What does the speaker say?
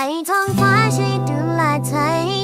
ให้ท้องฟ้าช่วยดูแลเธอ